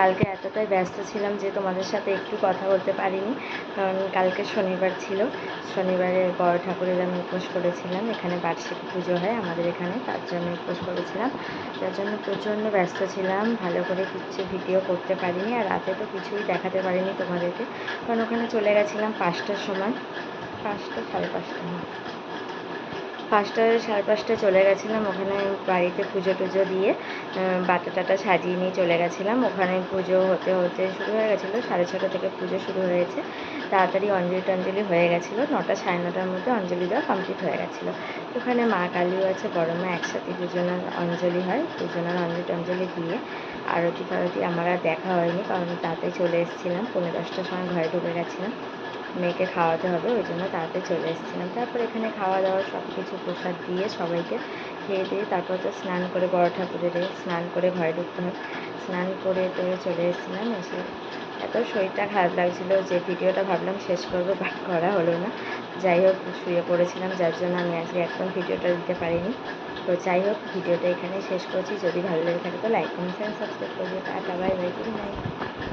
কালকে এতটাই ব্যস্ত ছিলাম যে তোমাদের সাথে একটু কথা বলতে পারিনি। কারণ কালকে শনিবার ছিল। শনিবারে বড় ঠাকুরের আমি উপোস করেছিলাম। এখানে বার্ষিক পুজো হয় আমাদের এখানে, তার জন্য উপোস করেছিলাম। যার জন্য প্রচণ্ড ব্যস্ত ছিলাম, ভালো করে কিছু ভিডিও করতে পারিনি আর রাতে তো কিছুই দেখাতে পারিনি তোমাদেরকে। কারণ ওখানে চলে গেছিলাম পাঁচটার সময়, পাঁচটা, সাড়ে পাঁচটা। পাঁচটা সাড়ে পাঁচটা চলে গেছিলাম। ওখানে বাড়িতে পুজো টুজো দিয়ে বাটা টাটা সাজিয়ে নিয়ে চলে গেছিলাম। ওখানে পুজো হতে হতে শুরু হয়ে গেছিল, সাড়ে ছটা থেকে পুজো শুরু হয়েছে। তাড়াতাড়ি অঞ্জলি টঞ্জলি হয়ে গেছিল। নটা সাড়ে নটার মধ্যে অঞ্জলি দেওয়া কমপ্লিট হয়ে গেছিল। ওখানে মা কালীও আছে, বড় মা একসাথে দুজনের অঞ্জলি হয়। দুজনের অঞ্জলি টঞ্জলি দিয়ে আরতি ফারতি আমার আর দেখা হয়নি, কারণ তাড়াতাড়ি চলে এসেছিলাম। পৌনে দশটার সময় ঘরে ঢুকে গেছিলাম। মেয়েকে খাওয়াতে হবে, ওই জন্য তাড়াতাড়ি চলে এসেছিলাম। তারপর এখানে খাওয়া দাওয়া সব কিছু প্রসাদ দিয়ে সবাইকে খেয়ে দিয়ে তারপর তো স্নান করে বড় ঠাকুরের স্নান করে ঘরে ঢুকতে হয়। স্নান করে তো চলে এসেছিলাম, এসে এত শরীরটা খারাপ লাগছিল যে ভিডিওটা ভাবলাম শেষ করব, বাট করা হলো না। যাই হোক, শুয়ে পড়েছিলাম, যার জন্য আমি আজকে একদম ভিডিওটা দিতে পারিনি। তো যাই হোক, ভিডিওটা এখানেই শেষ করছি। যদি ভালো লেগে থাকে তো লাইক কমেন্ট সাবস্ক্রাইব করবে। Tata bye bye good night